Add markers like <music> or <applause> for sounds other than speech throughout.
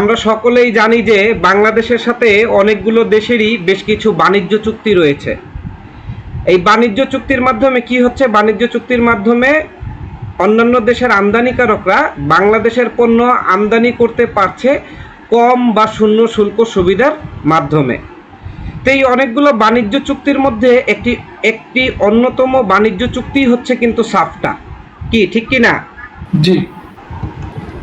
আমরা সকলেই জানি যে বাংলাদেশের সাথে অনেকগুলো দেশেরই বেশ কিছু বাণিজ্য চুক্তি রয়েছে। এই বাণিজ্য চুক্তির মাধ্যমে কি হচ্ছে? বাণিজ্য চুক্তির মাধ্যমে অন্যান্য দেশের আমদানিকারকরা বাংলাদেশের পণ্য আমদানি করতে পারছে কম বা শূন্য শুল্ক সুবিধার মাধ্যমে। তো এই অনেকগুলো বাণিজ্য চুক্তির মধ্যে একটি একটি অন্যতম বাণিজ্য চুক্তি হচ্ছে কিন্তু সাফটা। কি, ঠিক কি না জি।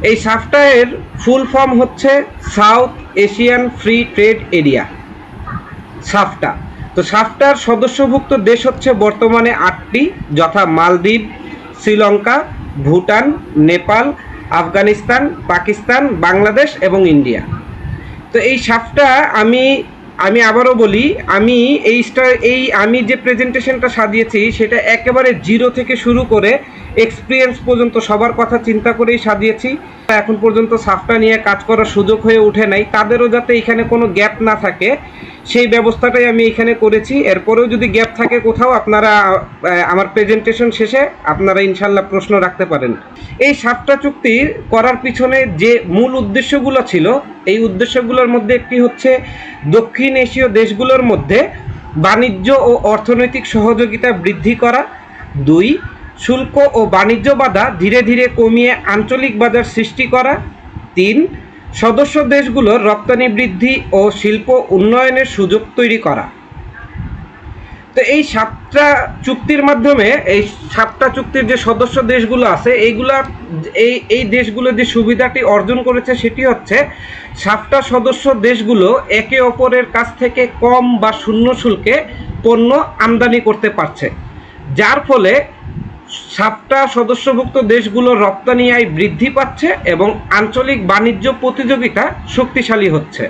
এই সাফটা এর ফুল ফর্ম হচ্ছে South Asian free trade area, SAFTA. তো সাফটার সদস্যভুক্ত দেশ হচ্ছে বর্তমানে আটটি, যথা মালদ্বীপ, শ্রীলঙ্কা, ভুটান, নেপাল, আফগানিস্তান, পাকিস্তান, বাংলাদেশ এবং ইন্ডিয়া। তো এই সাফটা আমি আমি আবারও বলি, আমি এই স্টার, এই, আমি যে প্রেজেন্টেশনটা সাজিয়েছি, সেটা একেবারে জিরো থেকে শুরু করে এক্সপিরিয়েন্স পর্যন্ত সবার কথা চিন্তা করেই সাজিয়েছি। এখন পর্যন্ত সাফটা নিয়ে কাজ করার সুযোগ হয়ে ওঠে নাই। তাদেরও যাতে এখানে কোনো গ্যাপ না থাকে, সেই ব্যবস্থাটাই আমি এখানে করেছি। এরপরেও যদি গ্যাপ থাকে কোথাও, আপনারা আমার প্রেজেন্টেশন শেষে আপনারা ইনশাল্লাহ প্রশ্ন রাখতে পারেন। এই সাতটা চুক্তি করার পিছনে যে মূল উদ্দেশ্যগুলো ছিল, এই উদ্দেশ্যগুলোর মধ্যে একটি হচ্ছে দক্ষিণ এশীয় দেশগুলোর মধ্যে বাণিজ্য ও অর্থনৈতিক সহযোগিতা বৃদ্ধি করা। দুই শুল্ক ও বাণিজ্য বাধা ধীরে ধীরে কমিয়ে আঞ্চলিক বাজার সৃষ্টি করা। তিন, সদস্য দেশগুলোর রপ্তানি বৃদ্ধি ও শিল্প উন্নয়নের সুযোগ তৈরি করা। তো এই সাতটা চুক্তির মাধ্যমে, এই সাতটা চুক্তির যে সদস্য দেশগুলো আছে, এইগুলা, এই এই দেশগুলো যে সুবিধাটি অর্জন করেছে সেটি হচ্ছে, সাতটা সদস্য দেশগুলো একে অপরের কাছ থেকে কম বা শূন্য শুল্কে পণ্য আমদানি করতে পারছে। যার ফলে সাতটা সদস্যভুক্ত দেশগুলোর রপ্তানি আয় বৃদ্ধি পাচ্ছে এবং আঞ্চলিক বাণিজ্য প্রতিযোগিতা শক্তিশালী হচ্ছে।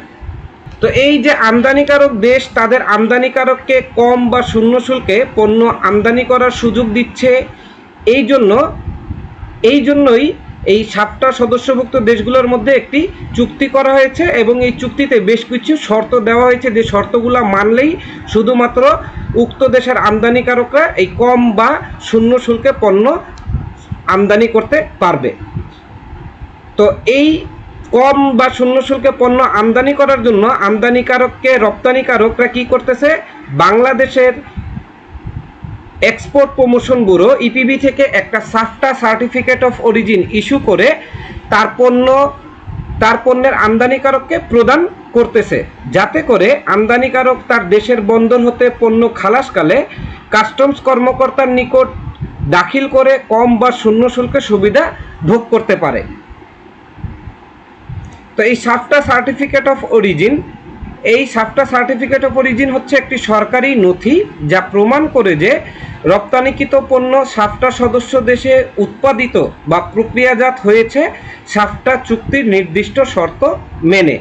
তো এই যে আমদানিকারক দেশ, তাদের আমদানিকারককে কম বা শূন্য শুল্কে পণ্য আমদানি করার সুযোগ দিচ্ছে, এই জন্য এই জন্যই এই সাতটা সদস্যভুক্ত দেশগুলোর মধ্যে একটি চুক্তি করা হয়েছে এবং এই চুক্তিতে বেশ কিছু শর্ত দেওয়া হয়েছে যে শর্তগুলো মানলেই শুধুমাত্র উক্ত দেশের আমদানিকারকরা এই কম বা শূন্য শুল্কে পণ্য আমদানি করতে পারবে। তো এই কম বা শূন্য শুল্কে পণ্য আমদানি করার জন্য আমদানিকারককে রপ্তানিকারকরা কি করতেছে? বাংলাদেশের এক্সপোর্ট প্রমোশন ব্যুরো ইপিবি থেকে একটা SAFTA certificate of origin issue করে তার পণ্য, তার পণ্যের আমদানিকারককে প্রদান করতেছে। যাতে করে আমদানিকারক তার দেশের বন্দর হতে পণ্য খালাসকালে কাস্টমস কর্মকর্তার নিকট দাখিল করে কম বা শূন্য শুল্কের সুবিধা ভোগ করতে পারে। তো এই সাফটা সার্টিফিকেট অফ অরিজিন এই সাফটা সার্টিফিকেট অফ অরিজিন হচ্ছে একটি সরকারি নথি যা প্রমাণ করে যে রপ্তানিকৃত পণ্য সাফটা সদস্য দেশে উৎপাদিত বা প্রক্রিয়াজাত হয়েছে সাফটা চুক্তির নির্দিষ্ট শর্ত মেনে।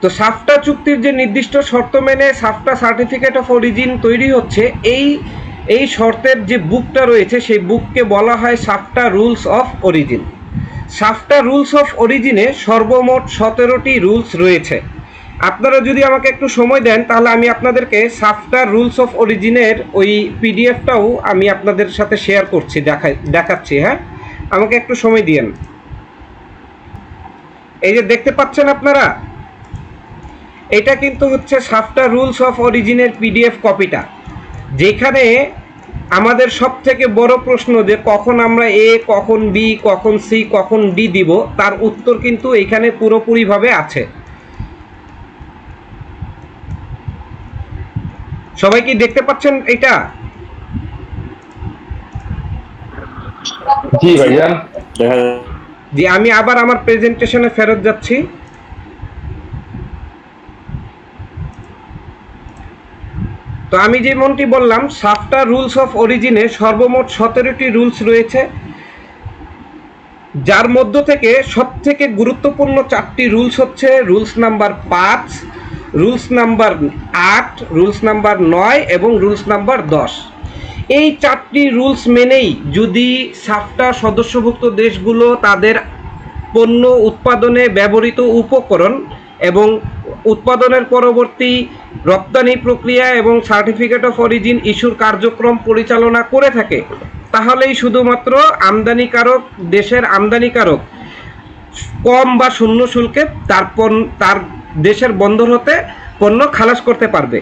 তো সাফটা চুক্তির যে নির্দিষ্ট শর্ত মেনে সাফটা সার্টিফিকেট অফ অরিজিন তৈরি হচ্ছে, এই এই শর্তের যে বুকটা রয়েছে, সেই বুককে বলা হয় SAFTA rules of origin SAFTA rules of অরিজিনে সর্বমোট সতেরোটি রুলস রয়েছে। আপনারা যদি আমাকে একটু সময় দেন, তাহলে আমি আপনাদেরকে সাফটার রুলস অফ অরিজিনের ওই পিডিএফটাও আমি আপনাদের সাথে শেয়ার করছি, দেখাই, দেখাচ্ছি হ্যাঁ? আমাকে একটু সময় দিয়েন। এই যে দেখতে পাচ্ছেন আপনারা? এটা কিন্তু হচ্ছে সাফটা রুলস অফ অরিজিনের পিডিএফ কপিটা যেখানে আমাদের সব থেকে বড় প্রশ্ন যে কখন আমরা এ কখন বি কখন সি কখন ডি দিব তার উত্তর কিন্তু এখানে পুরোপুরিভাবে আছে। সবাই কি দেখতে পাচ্ছেন এটা জি দেখা আমি আবার আমার প্রেজেন্টেশনে ফেরত যাচ্ছি। তো আমি যেমনটি বললাম, সাতটা রুলস অফ অরিজিনে সর্বমোট সতেরোটি রুলস রয়েছে। যার মধ্য থেকে সব থেকে গুরুত্বপূর্ণ চারটি রুলস হচ্ছে রুলস নাম্বার পাঁচ রুলস নাম্বার আট রুলস নাম্বার নয় এবং রুলস নাম্বার দশ। এই চারটি রুলস মেনেই যদি সাফটা সদস্যভুক্ত দেশগুলো তাদের পণ্য উৎপাদনে ব্যবহৃত উপকরণ এবং উৎপাদনের পরবর্তী রপ্তানি প্রক্রিয়া এবং সার্টিফিকেট অফ অরিজিন ইস্যুর কার্যক্রম পরিচালনা করে থাকে। তাহলেই শুধুমাত্র আমদানিকারক, দেশের আমদানিকারক কম বা শূন্য শুল্কে তার তার দেশের বন্দর হতে পণ্য খালাস করতে পারবে।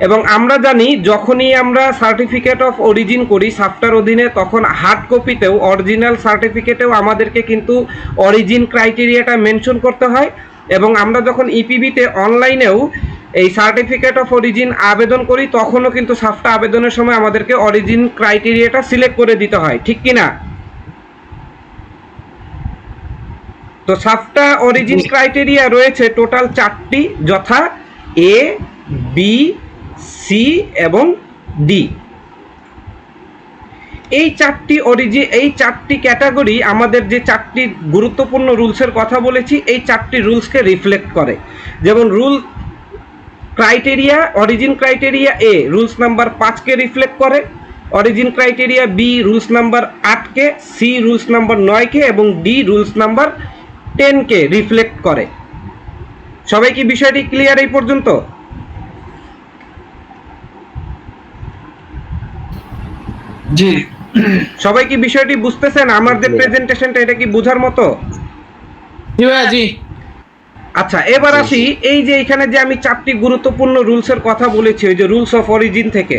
এবং আমরা জানি, যখনই আমরা সার্টিফিকেট অফ অরিজিন করি সাফটার অধীনে, তখন হার্ড কপিতেও, অরিজিনাল সার্টিফিকেটেও আমাদেরকে কিন্তু অরিজিন ক্রাইটেরিয়াটা মেনশন করতে হয়। এবং আমরা যখন ইপিবিতে অনলাইনেও এই সার্টিফিকেট অফ অরিজিন আবেদন করি তখনও কিন্তু সাফটা আবেদনের সময় আমাদেরকে অরিজিন ক্রাইটেরিয়াটা সিলেক্ট করে দিতে হয় ঠিক কি না? তো সাফটা অরিজিন ক্রাইটেরিয়া রয়েছে টোটাল চারটি যথা এ বি সি এবং ডি এই চারটি অরিজি এই চারটি ক্যাটাগরি আমাদের যে চারটি গুরুত্বপূর্ণ রুলসের কথা বলেছি, এই চারটি রুলসকে রিফ্লেক্ট করে। যেমন rule criteria origin criteria A rules number পাঁচকে রিফ্লেক্ট করে। Origin criteria B rules number আটকে সি রুলস নাম্বার নয়কে এবং ডি রুলস নাম্বার টেনকে রিফ্লেক্ট করে। সবাই কি বিষয়টি ক্লিয়ার এই পর্যন্ত? জি। সবাই কি বিষয়টি বুঝতেছেন? আমার যে প্রেজেন্টেশনটা এটা কি বোঝার মতো? জি ভাইয়া জি। আচ্ছা এবার আসি। এই যে এখানে যে আমি চারটি গুরুত্বপূর্ণ রুলসের কথা বলেছি ওই যে রুলস অফ অরিজিন থেকে।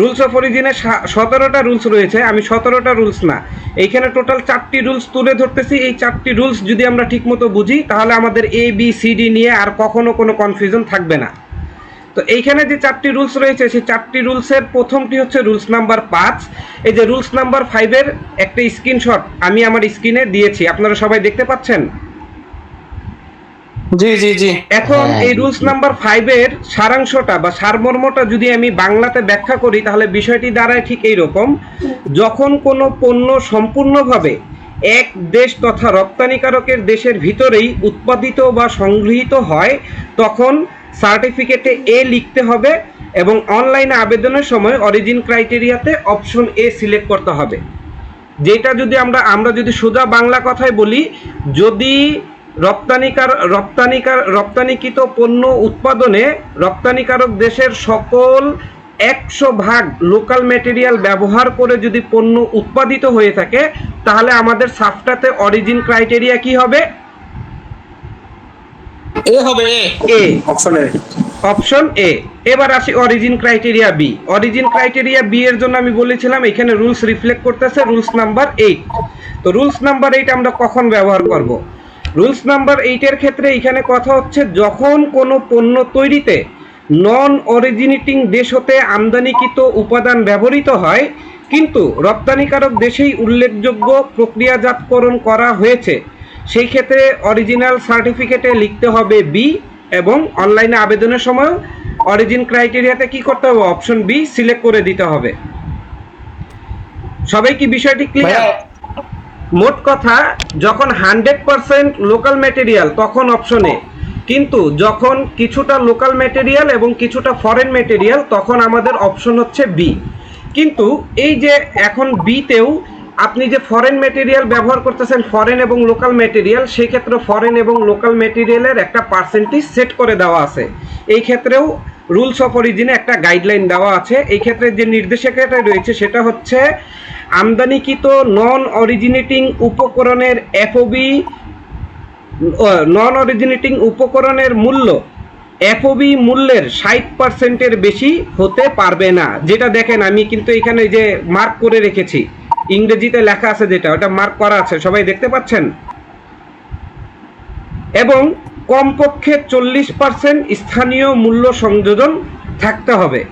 রুলস অফ অরিজিনে সতেরোটা রুলস রয়েছে আমি সতেরোটা রুলস না। এইখানে টোটাল চারটি রুলস তুলে ধরতেছি। এই চারটি রুলস যদি আমরা ঠিকমতো বুঝি তাহলে আমাদের এ বি সি ডি নিয়ে আর কখনো কোনো কনফিউশন থাকবে না। তো এইখানে যে চারটি রুলস রয়েছে সেই চারটি রুলসের প্রথমটি হচ্ছে রুলস নাম্বার পাঁচ। এই যে রুলস নাম্বার ফাইভের একটা স্ক্রিনশট আমি আমার স্ক্রিনে দিয়েছি। আপনারা সবাই দেখতে পাচ্ছেন? জি জি জি। এখন হ্যাঁ, এই রুলস নাম্বার ফাইভের সারাংশটা বা সারমর্মটা যদি আমি বাংলাতে ব্যাখ্যা করি তাহলে বিষয়টি দাঁড়ায় ঠিক এই রকম যখন কোনো পণ্য সম্পূর্ণভাবে এক দেশ তথা রপ্তানিকারকের দেশের ভিতরেই উৎপাদিত বা সংগৃহীত হয় তখন সার্টিফিকেটে এ লিখতে হবে এবং অনলাইনে আবেদনের সময় অরিজিন ক্রাইটেরিয়াতে অপশন এ সিলেক্ট করতে হবে। যেটা যদি আমরা আমরা যদি সোজা বাংলা কথায় বলি, যদি রপ্তানিকার রপ্তানিকার, রপ্তানিকৃত পণ্য উৎপাদনে রপ্তানিকারক দেশের সকল একশো ভাগ লোকাল ম্যাটেরিয়াল ব্যবহার করে যদি পণ্য উৎপাদিত হয়ে থাকে, তাহলে আমাদের সাফটাতে অরিজিন ক্রাইটেরিয়া কি হবে? এ হবে এ। Option A. Option A. এবার আসি origin criteria B origin criteria B এর জন্য আমি বলেছিলাম, এখানে রুলস রিফ্লেক্ট করতেছে রুলস নাম্বার এইট তো রুলস নাম্বার এইট আমরা কখন ব্যবহার করব? রুলস নাম্বার এইটের ক্ষেত্রে এখানে কথা হচ্ছে, যখন কোনো পণ্য তৈরিতে নন অরিজিনেটিং দেশ হতে আমদানিকৃত উপাদান ব্যবহৃত হয়, কিন্তু রপ্তানিকারক দেশেই উল্লেখযোগ্য প্রক্রিয়াজাতকরণ করা হয়েছে। সেই ক্ষেত্রে অরিজিনাল সার্টিফিকেটে লিখতে হবে বি এবং অনলাইনে আবেদনের সময় অরিজিন ক্রাইটেরিয়াতে কি করতে হবে? অপশন বি সিলেক্ট করে দিতে হবে। সবাই কি বিষয়টি ক্লিয়ার মোট কথা যখন হান্ড্রেড পারসেন্ট লোকাল ম্যাটেরিয়াল তখন অপশনে কিন্তু যখন কিছুটা লোকাল ম্যাটেরিয়াল এবং কিছুটা ফরেন ম্যাটেরিয়াল তখন আমাদের অপশন হচ্ছে বি কিন্তু এই যে এখন বিতেও আপনি যে ফরেন ম্যাটেরিয়াল ব্যবহার করতেছেন ফরেন এবং লোকাল ম্যাটেরিয়াল সেই ক্ষেত্রে ফরেন এবং লোকাল ম্যাটেরিয়ালের একটা পার্সেন্টেজ সেট করে দেওয়া আছে। এই ক্ষেত্রেও রুলস অফ অরিজিনে একটা গাইডলাইন দেওয়া আছে। এই ক্ষেত্রে যে নির্দেশিকাটা রয়েছে, সেটা হচ্ছে আমদানিকৃত নন অরিজিনেটিং উপকরণের এফওবি নন অরিজিনেটিং উপকরণের মূল্য এফওবি মূল্যের ষাট পার্সেন্টের বেশি হতে পারবে না। যেটা দেখেন, আমি কিন্তু এখানে যে মার্ক করে রেখেছি। ইংরেজিতে লেখা আছে যেটা ওটা মার্ক করা আছে সবাই দেখতে পাচ্ছেন? এবং কমপক্ষে চল্লিশ পার্সেন্ট স্থানীয় মূল্য সংযোজন থাকতে হবে।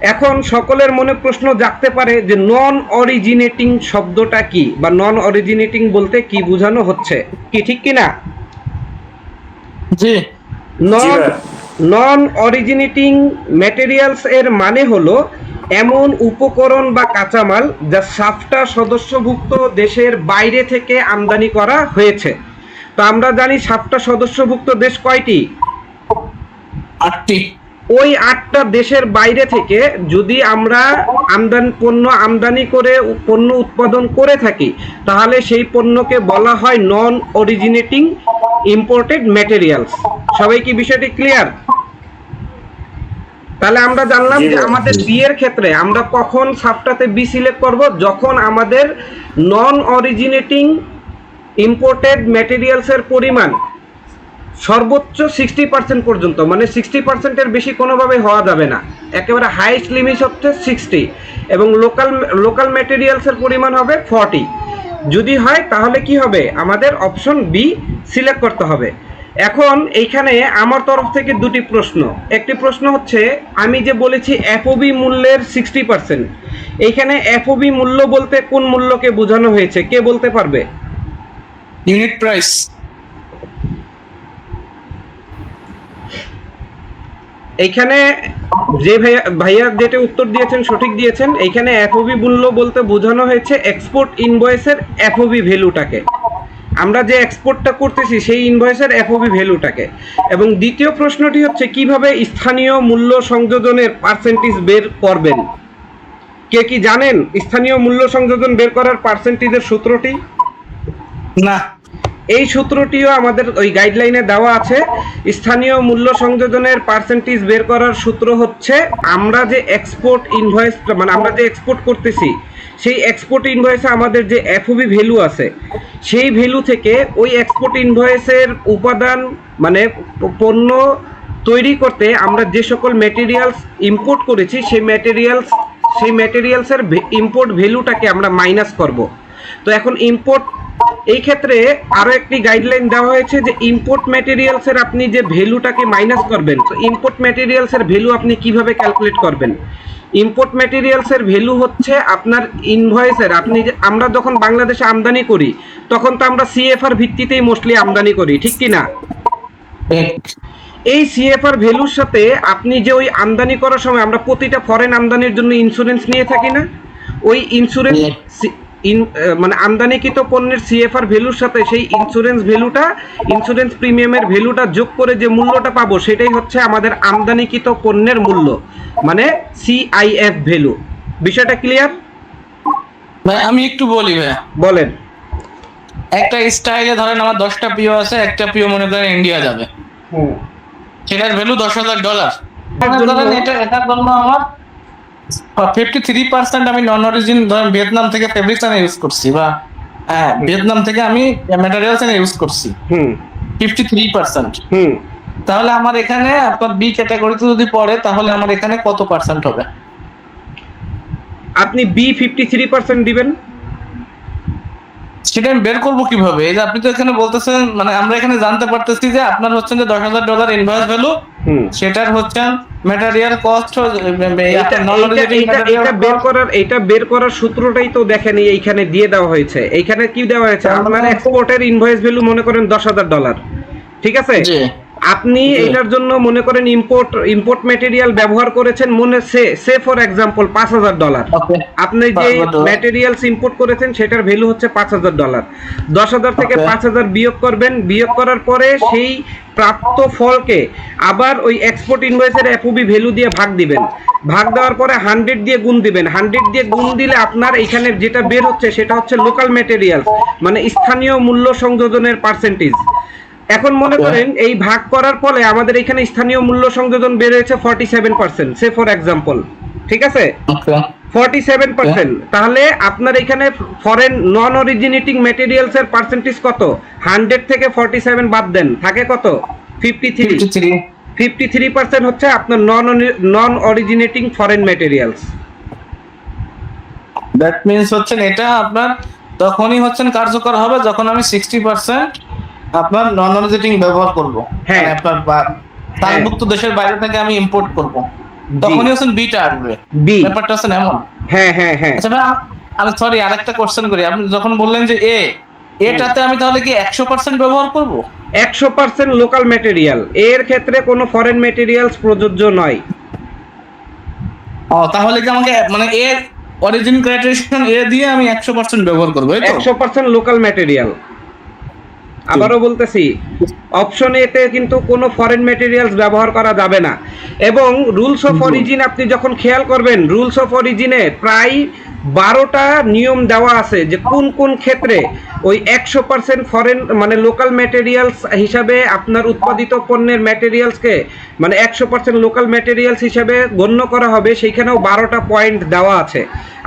এখন সকলের মনে প্রশ্ন জাগতে পারে যে নন অরিজিনেটিং শব্দটা কি বা নন অরিজিনেটিং বলতে কি বোঝানো হচ্ছে কি ঠিক কি না জি। নন নন অরিজিনেটিং ম্যাটেরিয়ালস এর মানে হলো এমন উপকরণ বা কাঁচামাল যা সাফটা সদস্যভুক্ত দেশের বাইরে থেকে আমদানি করা হয়েছে। তো আমরা জানি সাফটা সদস্যভুক্ত দেশ কয়টি? আটটি। ওই আটটা দেশের বাইরে থেকে যদি আমরা আমদানি পণ্য আমদানি করে পণ্য উৎপাদন করে থাকি তাহলে সেই পণ্যকে বলা হয় নন অরিজিনেটিং ইম্পোর্টেড ম্যাটেরিয়ালস সবাই কি বিষয়টি ক্লিয়ার তাহলে আমরা জানলাম যে আমাদের বি এর ক্ষেত্রে আমরা কখন সাফটাতে বি সিলেক্ট করব? যখন আমাদের নন অরিজিনেটিং ইম্পোর্টেড ম্যাটেরিয়ালসের পরিমাণ সর্বোচ্চ সিক্সটি পার্সেন্ট পর্যন্ত মানে সিক্সটি পার্সেন্টের বেশি কোনোভাবে হওয়া যাবে না। একেবারে হাইস্ট লিমিট হচ্ছে সিক্সটি এবং লোকাল লোকাল ম্যাটেরিয়ালসের পরিমাণ হবে ফর্টি যদি হয় তাহলে কি হবে? আমাদের অপশন বি সিলেক্ট করতে হবে। এখন এইখানে আমার তরফ থেকে দুটি প্রশ্ন। একটি প্রশ্ন হচ্ছে আমি যে বলেছি এফওবি মূল্যের সিক্সটি পার্সেন্ট এইখানে এফওবি মূল্য বলতে কোন মূল্যকে বোঝানো হয়েছে? কে বলতে পারবে? ইউনিট প্রাইস এইখানে যে ভাইয়া ভাইয়া যেটা উত্তর দিয়েছেন সঠিক দিয়েছেন এইখানে এফওবি মূল্য বলতে বোঝানো হয়েছে এক্সপোর্ট ইনভয়েসের এফওবি ভ্যালুটাকে আমরা যে এক্সপোর্টটা করতেছি সেই ইনভয়েসের এফওবি ভ্যালুটাকে এবং দ্বিতীয় প্রশ্নটি হচ্ছে কীভাবে স্থানীয় মূল্য সংযোজনের পার্সেন্টেজ বের করবেন? কে কি জানেন স্থানীয় মূল্য সংযোজন বের করার পার্সেন্টেজের সূত্রটি? না। এই সূত্রটিও আমাদের ওই গাইডলাইনে দেওয়া আছে। স্থানীয় মূল্য সংযোজনের পার্সেন্টেজ বের করার সূত্র হচ্ছে আমরা যে এক্সপোর্ট ইনভয়েস মানে আমরা যে এক্সপোর্ট করতেছি সেই এক্সপোর্ট ইনভয়েসে আমাদের যে এফওবি ভ্যালু আছে, সেই ভ্যালু থেকে ওই এক্সপোর্ট ইনভয়েসের উপাদান মানে পণ্য তৈরি করতে আমরা যে সকল ম্যাটেরিয়ালস ইম্পোর্ট করেছি, সেই ম্যাটেরিয়ালস সেই ম্যাটেরিয়ালসের ইম্পোর্ট ভ্যালুটাকে আমরা মাইনাস করব। তো এখন ইম্পোর্ট এই ক্ষেত্রে আরও একটি গাইডলাইন দেওয়া হয়েছে যে ইম্পোর্ট ম্যাটেরিয়ালস এর আপনি যে ভ্যালুটাকে মাইনাস করবেন তো ইম্পোর্ট ম্যাটেরিয়ালস এর ভ্যালু আপনি কীভাবে ক্যালকুলেট করবেন? ইম্পোর্ট ম্যাটেরিয়ালস এর ভ্যালু হচ্ছে আপনার ইনভয়েসের আপনি যে আমরা যখন বাংলাদেশে আমদানি করি তখন তো আমরা সিএফআর ভিত্তিতেই মোস্টলি আমদানি করি ঠিক কি না? এই সিএফআর ভ্যালুর সাথে আপনি যে ওই আমদানি করার সময় আমরা প্রতিটা ফরেন আমদানির জন্য ইন্স্যুরেন্স নিয়ে থাকি না? ওই ইন্স্যুরেন্স মানে আমদানিকৃত পণ্যের সিএফআর ভ্যালুর সাথে সেই ইন্স্যুরেন্স ভ্যালুটা ইন্স্যুরেন্স প্রিমিয়ামের ভ্যালুটা যোগ করে যে মূল্যটা পাবো সেটাই হচ্ছে আমাদের আমদানিকৃত পণ্যের মূল্য মানে সিআইএফ ভ্যালু বিষয়টা ক্লিয়ার ভাই আমি একটু বলি ভাই। বলেন। একটা স্টাইলে ধরেন আমার দশটা পিও আছে একটা পিও মনে করেন ইন্ডিয়া যাবে। সেটার ভ্যালু দশ হাজার ডলার এটার জন্য আমার ফিফটি থ্রি পার্সেন্ট আমি নন অরিজিন ধরেন ভিয়েতনাম থেকে ফেব্রিক্স ইউজ করছি বা হ্যাঁ ভিয়েতনাম থেকে আমি ম্যাটেরিয়ালস ইউজ করছি। ফিফটি থ্রি পার্সেন্ট তাহলে আমার এখানে আপনার বি ক্যাটাগরিতে যদি পড়ে তাহলে আমার এখানে কত পার্সেন্ট হবে? আপনি বি ফিফটি থ্রি পার্সেন্ট দিবেন? সেটা আমি বের করব কীভাবে? এই যে আপনি তো এখানে বলতেছেন মানে আমরা এখানে জানতে পারতেছি যে আপনার হচ্ছেন যে দশ হাজার ডলার ইনভয়েস ভ্যালু সেটার হচ্ছে ম্যাটেরিয়াল কস্ট এটা বের করার এটা বের করার সূত্রটাই তো দেখেন এইখানে দিয়ে দেওয়া হয়েছে। এইখানে কি দেওয়া হয়েছে? আপনার মানে- এক্সপোর্টের ইনভয়েস ভ্যালু মনে করেন দশ হাজার ডলার ঠিক আছে? জি। আপনি এটার জন্য মনে করেন ইম্পোর্ট ইম্পোর্ট ম্যাটেরিয়াল ব্যবহার করেছেন মনে সে সে ফর এক্সাম্পল পাঁচ হাজার ডলার আপনি যে 5,000 ম্যাটেরিয়ালস ইম্পোর্ট করেছেন সেটার ভ্যালু হচ্ছে পাঁচ হাজার ডলার দশ হাজার থেকে. পাঁচ হাজার বিয়োগ করবেন বিয়োগ করার পরে সেই প্রাপ্ত ফলকে আবার ওই এক্সপোর্ট ইনভয়েসের এফওবি ভ্যালু দিয়ে ভাগ দিবেন। ভাগ দেওয়ার পরে হান্ড্রেড দিয়ে গুণ দিবেন। হান্ড্রেড দিয়ে গুণ দিলে আপনার এখানে যেটা বের হচ্ছে সেটা হচ্ছে লোকাল ম্যাটেরিয়ালস মানে স্থানীয় মূল্য সংযোজনের পার্সেন্টেজ এখন মনে করেন এই ভাগ করার ফলে আমাদের এখানে স্থানীয় মূল্য সংযোজন বেড়েছে forty seven percent say for example ঠিক আছে? ফর্টি সেভেন পার্সেন্ট তাহলে আপনার এখানে ফরেন নন অরিজিনেটিং ম্যাটেরিয়ালস এর পার্সেন্টেজ কত? হান্ড্রেড থেকে ফর্টি সেভেন বাদ দেন। থাকে কত? Fifty three fifty three fifty three percent হচ্ছে আপনার non non originating foreign materials that means হচ্ছেন এটা আপনার তখনই হচ্ছেন কার্যকর হবে যখন আমি সিক্সটি পার্সেন্ট আপনার নন অরিজিটিং ব্যবহার করব। হ্যাঁ। মানে আপনার তালভুক্ত দেশের বাইরে থেকে আমি ইম্পোর্ট করব। তখনই হচ্ছেন বিটা আসবে। বি ব্যাপারটা হচ্ছেন এমন। হ্যাঁ হ্যাঁ হ্যাঁ। আচ্ছা আমি সরি আরেকটা কোশ্চেন করি। আপনি যখন বললেন যে এ এটাতে আমি তাহলে কি একশো পার্সেন্ট ব্যবহার করব? একশো পার্সেন্ট লোকাল ম্যাটেরিয়াল এর ক্ষেত্রে কোনো ফরেন ম্যাটেরিয়ালস প্রযোজ্য নয়। ও তাহলে কি আমাকে মানে এ অরিজিন ক্রাইটেরিয়া এ দিয়ে আমি একশো পার্সেন্ট ব্যবহার করব এই তো? একশো পার্সেন্ট লোকাল ম্যাটেরিয়াল আবারও বলতেছি অপশন এতে কিন্তু কোনো ফরেন ম্যাটেরিয়ালস ব্যবহার করা যাবে না। এবং রুলস অফ অরিজিন আপনি যখন খেয়াল করবেন রুলস অফ অরিজিনে প্রায় বারোটা নিয়ম দেওয়া আছে যে কোন কোন ক্ষেত্রে ওই একশো পার্সেন্ট ফরেন মানে লোকাল ম্যাটেরিয়ালস হিসাবে আপনার উৎপাদিত পণ্যের ম্যাটেরিয়ালসকে মানে একশো পার্সেন্ট লোকাল ম্যাটেরিয়ালস হিসাবে গণ্য করা হবে সেইখানেও বারোটা পয়েন্ট দেওয়া আছে।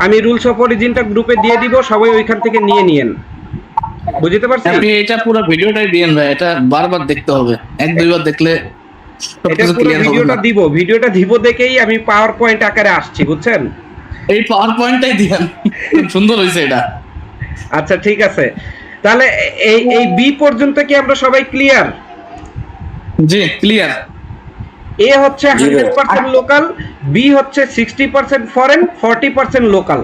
আমি রুলস অফ অরিজিনটা গ্রুপে দিয়ে দিব সবাই ওইখান থেকে নিয়ে নিয়েন। বুঝতে পারছেন? আপনি এটা পুরো ভিডিওটাই দিয়েন ভাই এটা বারবার দেখতে হবে। এক দুইবার দেখলে সবকিছু ক্লিয়ার হবে ভিডিওটা দিব ভিডিওটা দিব দেখেই আমি পাওয়ার পয়েন্ট আকারে আসছি বুঝছেন? এই পাওয়ার পয়েন্টটাই দিয়েন সুন্দর হয়েছে এটা। আচ্ছা ঠিক আছে। তাহলে এই এই বি পর্যন্ত কি আমরা সবাই ক্লিয়ার জি ক্লিয়ার এ হচ্ছে হান্ড্রেড পার্সেন্ট লোকাল বি হচ্ছে sixty percent foreign forty percent local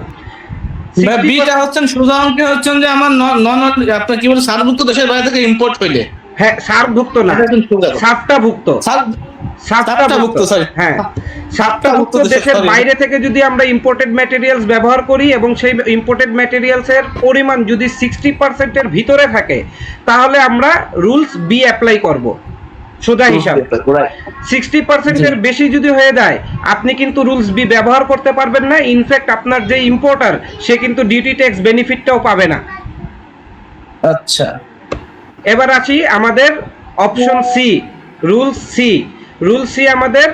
beta হচ্ছেন সুজা অঙ্কে হচ্ছেন যে আমার নন আপনার কি বলে সার্বভুক্ত দেশের বাইরে থেকে ইম্পোর্ট হইলে। হ্যাঁ সারভুক্ত না। হচ্ছেন সুজা। সাতটাভুক্ত। হ্যাঁ সাতটাভুক্ত দেশের, বাইরে থেকে যদি আমরা ইম্পোর্টেড ম্যাটেরিয়ালস ব্যবহার করি এবং সেই ইম্পোর্টেড ম্যাটেরিয়ালস এর পরিমাণ যদি সিক্সটি পার্সেন্টের ভিতরে থাকে তাহলে আমরা রুলস বি অ্যাপ্লাই করব। সোজা হিসাব। সিক্সটি পার্সেন্টের বেশি যদি হয়ে যায় আপনি কিন্তু রুলস বি ব্যবহার করতে পারবেন না। ইনফ্যাক্ট আপনার যে ইম্পোর্টার সে কিন্তু ডিউটি ট্যাক্স বেনিফিটটাও পাবে না। আচ্ছা। এবার আসি আমাদের option C rule C rule C আমাদের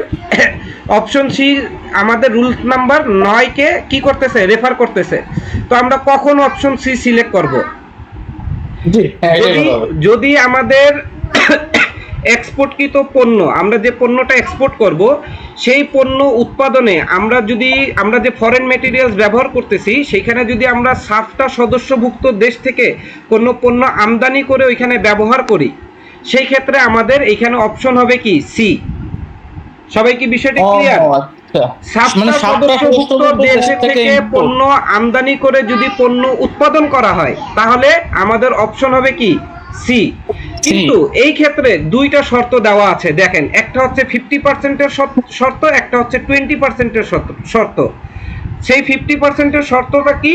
<coughs> অপশন সি আমাদের রুল নাম্বার নয়কে কি করতেছে? রেফার করতেছে। তো আমরা কখন অপশন সি সিলেক্ট করব? হ্যাঁ যদি আমাদের এক্সপোর্টকৃত পণ্য আমরা যে পণ্যটা এক্সপোর্ট করব সেই পণ্য উৎপাদনে আমরা যদি আমরা যে ফরেন মেটেরিয়ালস ব্যবহার করতেছি সেখানে যদি আমরা সাতটা সদস্যভুক্ত দেশ থেকে কোনো পণ্য আমদানি করে ওইখানে ব্যবহার করি সেই ক্ষেত্রে আমাদের এখানে অপশন হবে কি? সি সবাই কি বিষয়টি ক্লিয়ার আচ্ছা। মানে থেকে থেকে পণ্য আমদানি করে যদি পণ্য উৎপাদন করা হয় তাহলে আমাদের অপশন হবে কি? সি কিন্তু এই ক্ষেত্রে দুইটা শর্ত দেওয়া আছে। দেখেন একটা হচ্ছে ফিফটি পার্সেন্টের শর্ত একটা হচ্ছে টোয়েন্টি পার্সেন্টের শর্ত সেই ফিফটি পার্সেন্টের শর্তটা কি?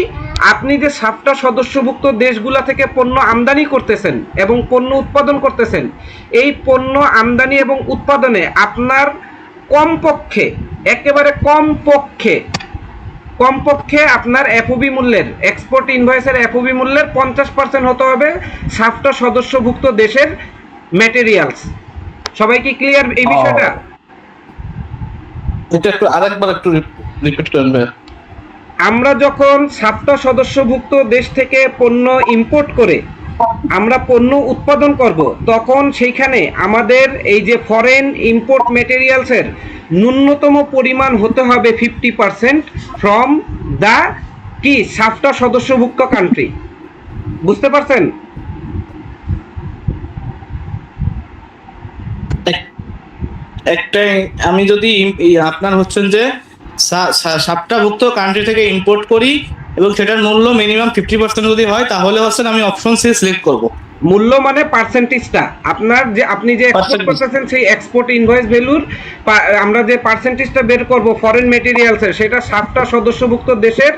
আপনি যে সাতটা সদস্যভুক্ত দেশগুলা থেকে পণ্য আমদানি করতেছেন এবং পণ্য উৎপাদন করতেছেন এই পণ্য আমদানি এবং উৎপাদনে আপনার কমপক্ষে একেবারে কমপক্ষে কমপক্ষে আপনার এফওবি মূল্যের এক্সপোর্ট ইনভয়েসের এফওবি মূল্যের পঞ্চাশ পার্সেন্ট হতে হবে সাতটা সদস্যভুক্ত দেশের ম্যাটেরিয়ালস সবাই কি ক্লিয়ার এই বিষয়টা? এটা একটু আরেকবার একটু রিপিট করেন আমরা যখন সাতটা সদস্যভুক্ত দেশ থেকে পণ্য ইম্পোর্ট করে আমরা পণ্য উৎপাদন করব, তখন সেইখানে আমাদের এই যে ফরেন ইম্পোর্ট মেটেরিয়ালসের ন্যূনতম পরিমাণ হতে হবে ফিফটি পার্সেন্ট ফ্রম দ্য কি সাফটা সদস্যভুক্ত কান্ট্রি বুঝতে পারছেন? এক- একটাই, আমি যদি, আপনার হচ্ছেন যে সা- সা- সাতটাভুক্ত কান্ট্রি থেকে ইম্পোর্ট করি এবং সেটার মূল্য মিনিমাম ফিফটি পার্সেন্ট যদি হয় তাহলে হচ্ছেন আমি অপশন সি সিলেক্ট করব। মূল্য মানে পার্সেন্টেজটা আপনার যে আপনি যে এক্সপোর্ট করতেছেন সেই এক্সপোর্ট ইনভয়েস ভ্যালুর আমরা যে পার্সেন্টেজটা বের করব ফরেন মেটেরিয়ালসের সেটা সাতটা সদস্যভুক্ত দেশের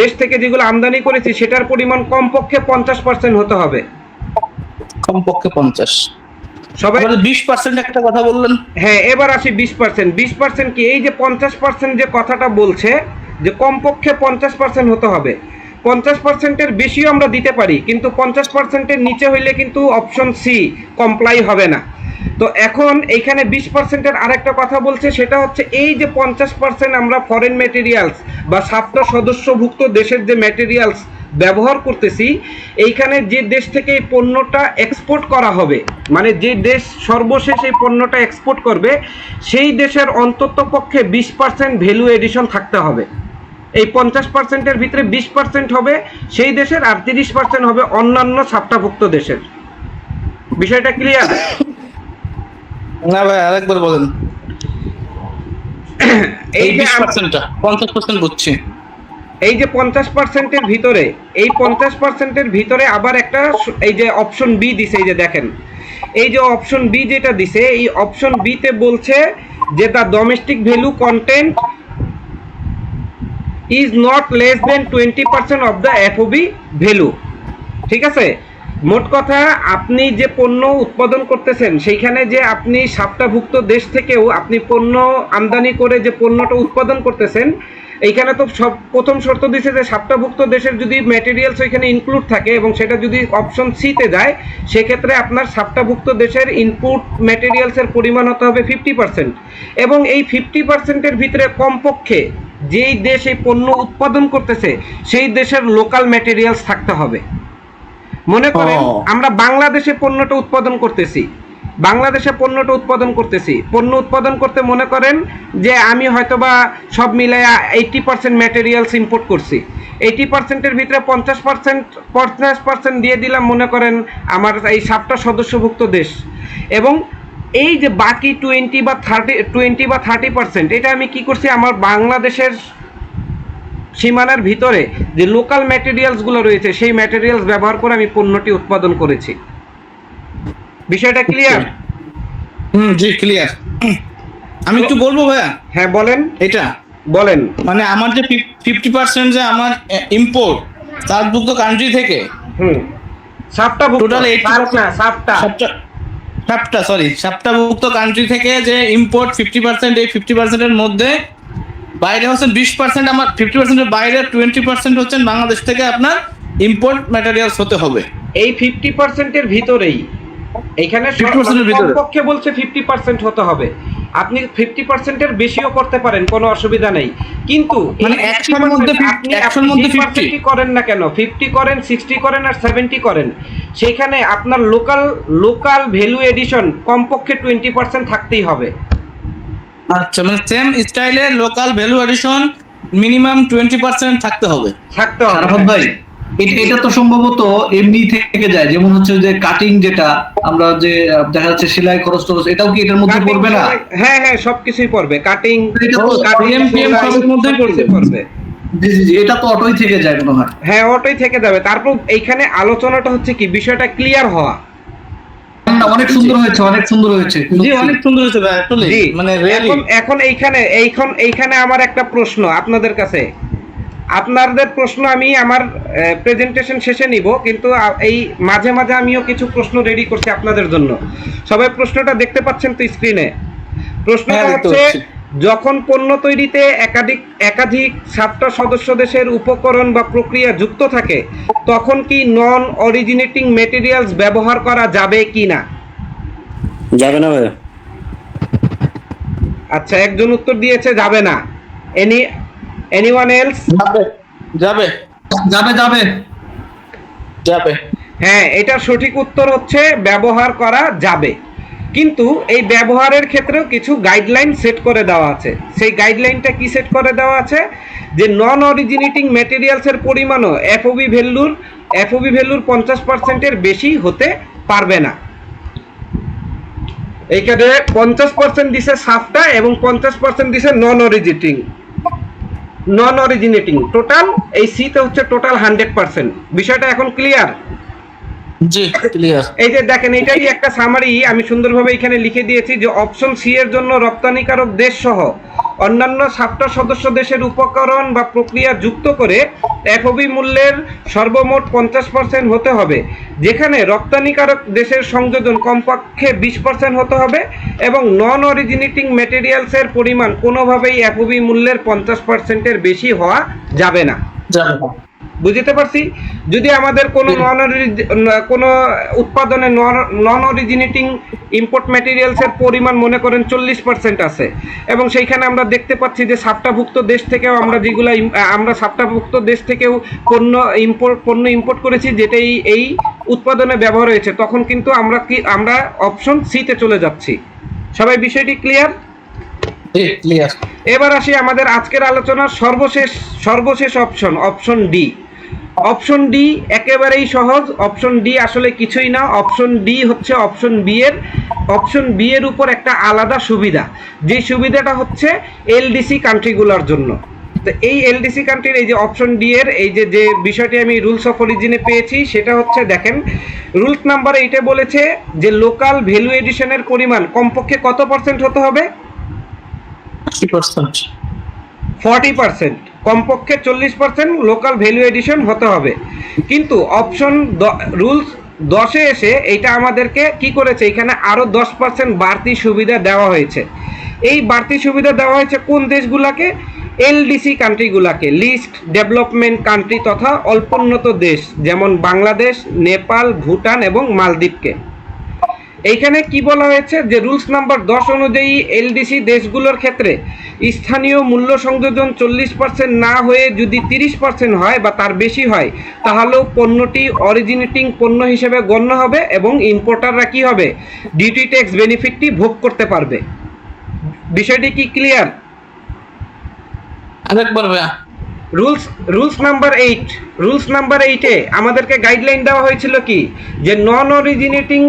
দেশ থেকে যেগুলো আমদানি করেছি সেটার পরিমাণ কমপক্ষে পঞ্চাশ পার্সেন্ট হতে হবে। কমপক্ষে পঞ্চাশ। সবাই বিশ পার্সেন্ট একটা কথা বললেন। হ্যাঁ এবার আসি বিশ পার্সেন্ট বিশ পার্সেন্ট কি? এই যে পঞ্চাশ পার্সেন্ট যে কথাটা বলছে যে কমপক্ষে পঞ্চাশ পার্সেন্ট হতে হবে। পঞ্চাশ পার্সেন্টের বেশিও আমরা দিতে পারি, কিন্তু পঞ্চাশ পার্সেন্টের নিচে হইলে কিন্তু অপশন সি কমপ্লাই হবে না। তো এখন এইখানে বিশ পার্সেন্টের আরেকটা কথা বলছে, সেটা হচ্ছে এই যে পঞ্চাশ পার্সেন্ট আমরা ফরেন মেটেরিয়ালস বা সাতটা সদস্যভুক্ত দেশের যে ম্যাটেরিয়ালস ব্যবহার করতেছি, এইখানে যে দেশ থেকে এই পণ্যটা এক্সপোর্ট করা হবে মানে যে দেশ সর্বশেষ এই পণ্যটা এক্সপোর্ট করবে, সেই দেশের অন্তত পক্ষে বিশ পার্সেন্ট ভ্যালু এডিশন থাকতে হবে। এই পঞ্চাশ পার্সেন্টের ভিতরে বিশ পার্সেন্ট হবে সেই দেশের আর তিরিশ পার্সেন্ট হবে অন্যান্য সাপ্তাভুক্ত দেশের। বিষয়টা ক্লিয়ার না ভাই আরেকবার বলেন। এই যে পঞ্চাশ পার্সেন্ট বুঝছি। এই যে পঞ্চাশ পার্সেন্টের ভিতরে এই পঞ্চাশ পার্সেন্টের ভিতরে আবার একটা এই যে অপশন বি দিছে এই যে দেখেন। এই যে অপশন বি যেটা দিছে এই অপশন বিতে বলছে যে the domestic value content is not less than twenty percent of the FOB value ঠিক আছে? মোট কথা, আপনি যে পণ্য উৎপাদন করতেছেন, সেইখানে যে আপনি সাতটাভুক্ত দেশ থেকেও আপনি পণ্য আমদানি করে যে পণ্যটা উৎপাদন করতেছেন, এইখানে তো সব প্রথম শর্ত দিছে যে সাতটাভুক্ত দেশের যদি ম্যাটেরিয়ালস ওইখানে ইনক্লুড থাকে এবং সেটা যদি অপশন সিতে যায়, সেক্ষেত্রে আপনার সাতটাভুক্ত দেশের ইনপুট ম্যাটেরিয়ালসের পরিমাণ হতে হবে ফিফটি পার্সেন্ট এবং এই ফিফটি পার্সেন্টের ভিতরে কমপক্ষে যেই দেশ এই পণ্য উৎপাদন করতেছে সেই দেশের লোকাল ম্যাটেরিয়ালস থাকতে হবে। মনে করেন আমরা বাংলাদেশে পণ্যটা উৎপাদন করতেছি। বাংলাদেশে পণ্যটা উৎপাদন করতেছি। পণ্য উৎপাদন করতে মনে করেন যে আমি হয়তোবা সব মিলে এইটি পার্সেন্ট ম্যাটেরিয়ালস ইম্পোর্ট করছি। এইটি পার্সেন্টের ভিতরে পঞ্চাশ পার্সেন্ট পঞ্চাশ পার্সেন্ট দিয়ে দিলাম মনে করেন আমার এই সাতটা সদস্যভুক্ত দেশ। এবং এই যে বাকি টোয়েন্টি বা থার্টি টোয়েন্টি বা থার্টি পার্সেন্ট এটা আমি কি করছি? আমার বাংলাদেশের সীমানার ভিতরে যে লোকাল ম্যাটেরিয়ালসগুলো রয়েছে সেই ম্যাটেরিয়ালস ব্যবহার করে আমি পণ্যটি উৎপাদন করেছি। বিষয়টা ক্লিয়ার হুম জি ক্লিয়ার আমি একটু বলব ভাইয়া? হ্যাঁ বলেন। এটা? বলেন। মানে আমার যে ফিফটি পার্সেন্ট যে আমার ইম্পোর্ট সাতভুক্ত কান্ট্রি থেকে হুম। সাপটা Total 80% না সাপটা সাতটা সরি সাতটাভুক্ত কান্ট্রি থেকে যে ইম্পোর্ট ফিফটি পার্সেন্ট এই ফিফটি পার্সেন্টের মধ্যে বাইরে হচ্ছেন বিশ পার্সেন্ট আমার ফিফটি পার্সেন্টের বাইরে টোয়েন্টি পার্সেন্ট হচ্ছেন বাংলাদেশ থেকে আপনার ইম্পোর্ট ম্যাটেরিয়ালস হতে হবে। এই ফিফটি পার্সেন্টের ভিতরেই এখানে 50% এর ভিতরে। পক্ষে বলছে ফিফটি পার্সেন্ট হতে হবে। আপনি ফিফটি পার্সেন্টের বেশিও করতে পারেন কোনো অসুবিধা নেই। কিন্তু মানে এই 100 এর 50% মধ্যে 50 আপনি 100 এর মধ্যে 50 50 করেন না কেন ফিফটি করেন সিক্সটি করেন আর সেভেন্টি করেন সেখানে আপনার লোকাল লোকাল ভ্যালু এডিশন কমপক্ষে টোয়েন্টি পার্সেন্ট থাকতেই হবে। আচ্ছা মানে সেম স্টাইলের local value addition minimum twenty percent থাকতে হবে। থাকতে হবে। ভাই এটা তো সম্ভবত এমনি থেকে যায়। যেমন হচ্ছে যে কাটিং যেটা আমরা যে দেখা যাচ্ছে সেলাই খরচ টরচ এটাও কি এটার মধ্যে পড়বে না? হ্যাঁ হ্যাঁ সবকিছুই পড়বে। কাটিং পড়বে। জি জি এটা তো অটোই থেকে যায় মনে হয়। হ্যাঁ ওটাই থেকে যাবে। তারপর এইখানে আলোচনাটা হচ্ছে কি বিষয়টা ক্লিয়ার হওয়া। অনেক সুন্দর হয়েছে অনেক সুন্দর হয়েছে জি অনেক সুন্দর হয়েছে জি। মানে এখন এইখানে এইখন এইখানে আমার একটা প্রশ্ন আপনাদের কাছে। আপনাদের প্রশ্ন আমি আমার প্রেজেন্টেশন শেষে নিব কিন্তু এই মাঝে মাঝে আমিও কিছু প্রশ্ন রেডি করছি আপনাদের জন্য। সবাই প্রশ্নটা দেখতে পাচ্ছেন তো স্ক্রিনে প্রশ্নটা হ্যাঁ, হচ্ছে যখন পণ্য তৈরিতে একাধিক একাধিক সাতটা সদস্য দেশের উপকরণ বা প্রক্রিয়া যুক্ত থাকে তখন কি নন অরিজিনেটিং মেটেরিয়ালস ব্যবহার করা যাবে কি না? যাবে না ভাই আচ্ছা একজন উত্তর দিয়েছে যাবে না। এনি এনিওয়ান এলস যাবে। যাবে। যাবে যাবে। যাবে। হ্যাঁ এটার সঠিক উত্তর হচ্ছে ব্যবহার করা যাবে। কিন্তু এই ব্যবহারের ক্ষেত্রেও কিছু গাইডলাইন সেট করে দেওয়া আছে। সেই গাইডলাইনটা কি সেট করে দেওয়া আছে? যে নন অরিজিনেটিং ম্যাটেরিয়ালসের পরিমাণও এফওবি ভ্যালুর এফওবি ভ্যালুর পঞ্চাশ পার্সেন্টের বেশি হতে পারবে না। এইখানে পঞ্চাশ পার্সেন্ট দিছে সাফটা এবং পঞ্চাশ পার্সেন্ট দিছে non originating non originating total এই সিতে হচ্ছে টোটাল হান্ড্রেড পার্সেন্ট বিষয়টা এখন ক্লিয়ার জি ক্লিয়ার এই যে দেখেন এটাই একটা সামারি আমি সুন্দরভাবে এখানে লিখে দিয়েছি যে অপশন সি এর জন্য রপ্তানিকারক দেশ সহ অন্যান্য সাতটা সদস্য দেশের উপকরণ বা প্রক্রিয়া যুক্ত করে এফওবি মূল্যের সর্বমোট পঞ্চাশ পার্সেন্ট হতে হবে যেখানে রপ্তানিকারক দেশের সংযোজন কমপক্ষে বিশ পার্সেন্ট হতে হবে এবং নন অরিজিনেটিং ম্যাটেরিয়ালসের পরিমাণ কোনোভাবেই এফওবি মূল্যের পঞ্চাশ পার্সেন্টের বেশি হওয়া যাবে না। যাবে বুঝতে পারছি? যদি আমাদের কোনো নন কোনো উৎপাদনে নন অরিজিনেটিং ইম্পোর্ট ম্যাটেরিয়ালসের পরিমাণ মনে করেন চল্লিশ পার্সেন্ট আছে। এবং সেইখানে আমরা দেখতে পাচ্ছি যে সাপটাভুক্ত দেশ থেকেও আমরা যেগুলো আমরা সাপটাভুক্ত দেশ থেকেও পণ্য ইম্পোর্ট পণ্য ইম্পোর্ট করেছি যেটা এই এই উৎপাদনে ব্যবহার হয়েছে তখন কিন্তু আমরা কি আমরা অপশন সিতে চলে যাচ্ছি। সবাই বিষয়টি ক্লিয়ার ক্লিয়ার এবার আসি আমাদের আজকের আলোচনার সর্বশেষ সর্বশেষ option option D option D একেবারেই সহজ। অপশন ডি আসলে কিছুই না। অপশন ডি হচ্ছে অপশন বি এর। অপশন বি এর উপর একটা আলাদা সুবিধা। যে সুবিধাটা হচ্ছে এলডিসি কান্ট্রিগুলোর জন্য। তো এই এলডিসি কান্ট্রির এই যে অপশন ডি এর এই যে যে বিষয়টি আমি রুলস অফ অরিজিনে পেয়েছি সেটা হচ্ছে দেখেন রুলস নাম্বার এইটা বলেছে যে লোকাল ভ্যালু এডিশনের পরিমাণ কমপক্ষে কত পার্সেন্ট হতে হবে? Forty percent. কমপক্ষে চল্লিশ পার্সেন্ট লোকাল ভ্যালু এডিশন হতে হবে। কিন্তু অপশন রুলস দশে এসে এইটা আমাদেরকে কি করেছে? এখানে আরও দশ পার্সেন্ট বাড়তি সুবিধা দেওয়া হয়েছে। এই বাড়তি সুবিধা দেওয়া হয়েছে কোন দেশগুলোকে? এলডিসি কান্ট্রিগুলোকে লিস্ট ডেভেলপমেন্ট কান্ট্রি তথা অল্পোন্নত দেশ, যেমন বাংলাদেশ, নেপাল, ভুটান এবং মালদ্বীপকে। এইখানে কি বলা হয়েছে? যে রুলস নাম্বার দশ অনুযায়ী এলডিসি দেশগুলোর ক্ষেত্রে স্থানীয় মূল্য সংযোজন চল্লিশ পার্সেন্ট না হয়ে যদি তিরিশ পার্সেন্ট হয় বা তার বেশি হয়, তাহলেও পণ্যটি অরিজিনেটিং পণ্য হিসেবে গণ্য হবে এবং ইম্পোর্টাররা কি হবে? ডিউটি ট্যাক্স বেনিফিটটি ভোগ করতে পারবে। বিষয়টি কি ক্লিয়ার আরেকবার ভাইয়া। Rules rules number eight rules number এইটে আমাদেরকে গাইডলাইন দেওয়া হয়েছিল কি? যে নন অরিজিনেটিং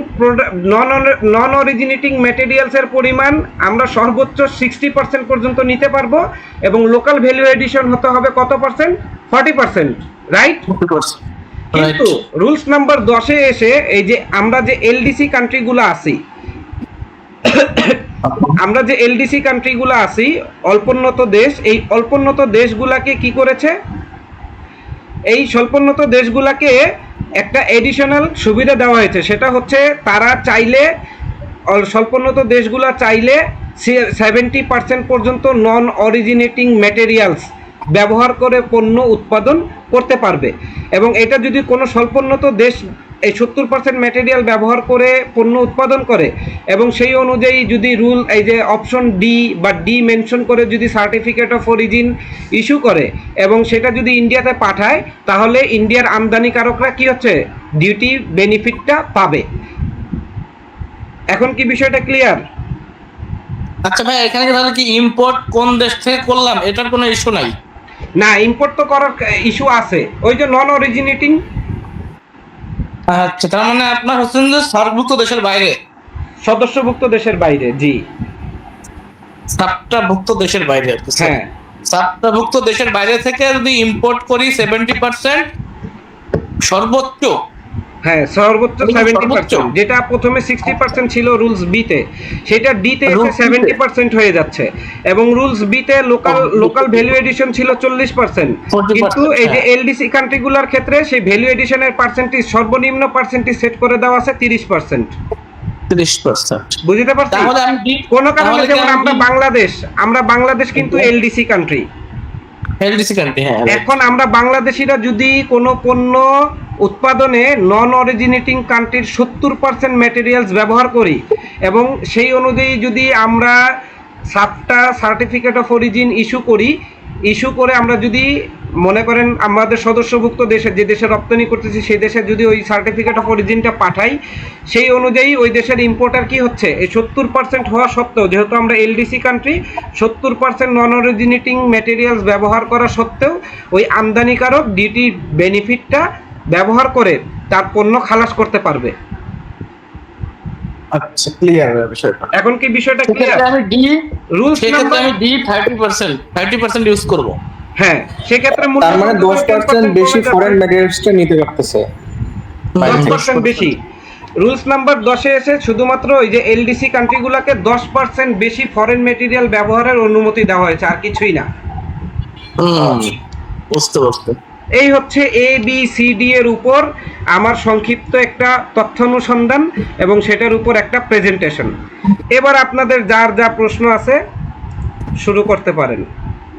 নন নন অরিজিনেটিং ম্যাটেরিয়ালসের পরিমাণ আমরা সর্বোচ্চ সিক্সটি পার্সেন্ট পর্যন্ত নিতে পারব এবং লোকাল ভ্যালু এডিশন হতে হবে কত পার্সেন্ট ফর্টি পার্সেন্ট রাইট কিন্তু রুলস নাম্বার দশে এসে এই যে আমরা যে এলডিসি কান্ট্রিগুলো আছি আমরা যে এলডিসি কান্ট্রিগুলো আছি, অল্পোন্নত দেশ, এই অল্পোন্নত দেশগুলাকে কি করেছে? এই স্বল্পোন্নত দেশগুলাকে একটা এডিশনাল সুবিধা দেওয়া হয়েছে। সেটা হচ্ছে তারা চাইলে স্বল্পোন্নত দেশগুলা চাইলে সেভেন্টি পার্সেন্ট পর্যন্ত নন অরিজিনেটিং ম্যাটেরিয়ালস ব্যবহার করে পণ্য উৎপাদন করতে পারবে। এবং এটা যদি কোনো স্বল্পোন্নত দেশ এই সত্তর পার্সেন্ট ম্যাটেরিয়াল ব্যবহার করে পণ্য উৎপাদন করে এবং সেই অনুযায়ী যদি রুল এই যে অপশন ডি বা ডি মেনশন করে যদি সার্টিফিকেট অফ অরিজিন ইস্যু করে এবং সেটা যদি ইন্ডিয়াতে পাঠায় তাহলে ইন্ডিয়ার আমদানিকারকরা কি হচ্ছে? ডিউটি বেনিফিটটা পাবে। এখন কি বিষয়টা ক্লিয়ার আচ্ছা ভাই এখানে তাহলে কি ইম্পোর্ট কোন দেশ থেকে করলাম? এটার কোনো ইস্যু নাই? না ইম্পোর্ট তো করার ইস্যু আছে। ওই যে নন অরিজিনেটিং আচ্ছা তার মানে আপনার হচ্ছেন যে সার্কভুক্ত দেশের বাইরে? সদস্যভুক্ত দেশের বাইরে জি। সাতটাভুক্ত দেশের বাইরে হ্যাঁ। সাতটাভুক্ত দেশের বাইরে থেকে যদি ইম্পোর্ট করি সেভেন্টি পার্সেন্ট সর্বোচ্চ হ্যাঁ সর্বোচ্চ সর্বোচ্চ? সেভেন্টি পার্সেন্ট যেটা প্রথমে সিক্সটি পার্সেন্ট ছিল রুলস বিতে সেটা এসে Rules B তে? সেভেন্টি পার্সেন্ট হয়ে যাচ্ছে। এবং রুলস বিতে লোকাল তে। লোকাল ভ্যালু এডিশন ছিল চল্লিশ পার্সেন্ট 40% কিন্তু এই যে হ্যাঁ। এলডিসি কান্ট্রিগুলোর ক্ষেত্রে সেই ভ্যালু এডিশনের পার্সেন্টেজ সর্বনিম্ন পার্সেন্টেজ সেট করে দেওয়া আছে তিরিশ পার্সেন্ট তিরিশ পার্সেন্ট বুঝতে পারছি কোনো কারণে যেমন আমরা বাংলাদেশ আমরা বাংলাদেশ কিন্তু এলডিসি কান্ট্রি এলডিসি কান্ট্রি হ্যাঁ। এখন আমরা বাংলাদেশিরা যদি কোনো পণ্য উৎপাদনে নন অরিজিনেটিং কান্ট্রির সত্তর পার্সেন্ট ম্যাটেরিয়ালস ব্যবহার করি এবং সেই অনুযায়ী যদি আমরা সাতটা সার্টিফিকেট অফ অরিজিন ইস্যু করি ইস্যু করে আমরা যদি মনে করেন আমাদের সদস্যভুক্ত দেশে, যে দেশে রপ্তানি করতেছি, সেই দেশে যদি ওই সার্টিফিকেট অফ অরিজিনটা পাঠাই, সেই অনুযায়ী ওই দেশের ইম্পোর্টার কি হচ্ছে? এই সত্তর পার্সেন্ট হওয়া সত্ত্বেও, যেহেতু আমরা এলডিসি কান্ট্রি সত্তর পার্সেন্ট নন অরিজিনেটিং ম্যাটেরিয়ালস ব্যবহার করা সত্ত্বেও, ওই আমদানিকারক ডিটি বেনিফিটটা ব্যবহার করে তার পণ্য খালাস করতে পারবে। আচ্ছা ক্লিয়ার বিষয়টা। এখন কি বিষয়টা ক্লিয়ার আমি ডি রুলস সেক্ষেত্রে আমি D thirty percent thirty percent use করব। হ্যাঁ সেক্ষেত্রে তার মানে দশ পার্সেন্ট বেশি ফরেন ম্যাটেরিয়ালসটা নিতে পারতেছে। দশ পার্সেন্ট বেশি। রুলস নাম্বার দশে এসে শুধুমাত্র ওই যে এলডিসি কান্ট্রিগুলোকে দশ পার্সেন্ট বেশি ফরেন মেটেরিয়াল ব্যবহারের অনুমতি দেওয়া হয়েছে আর কিছুই না। বুঝতে বুঝতে এই হচ্ছে এ বি সি ডি এর উপর আমার সংক্ষিপ্ত একটা তথ্য অনুসন্ধান এবং সেটার উপর একটা প্রেজেন্টেশন এবার আপনাদের যার যা প্রশ্ন আছে, শুরু করতে পারেন।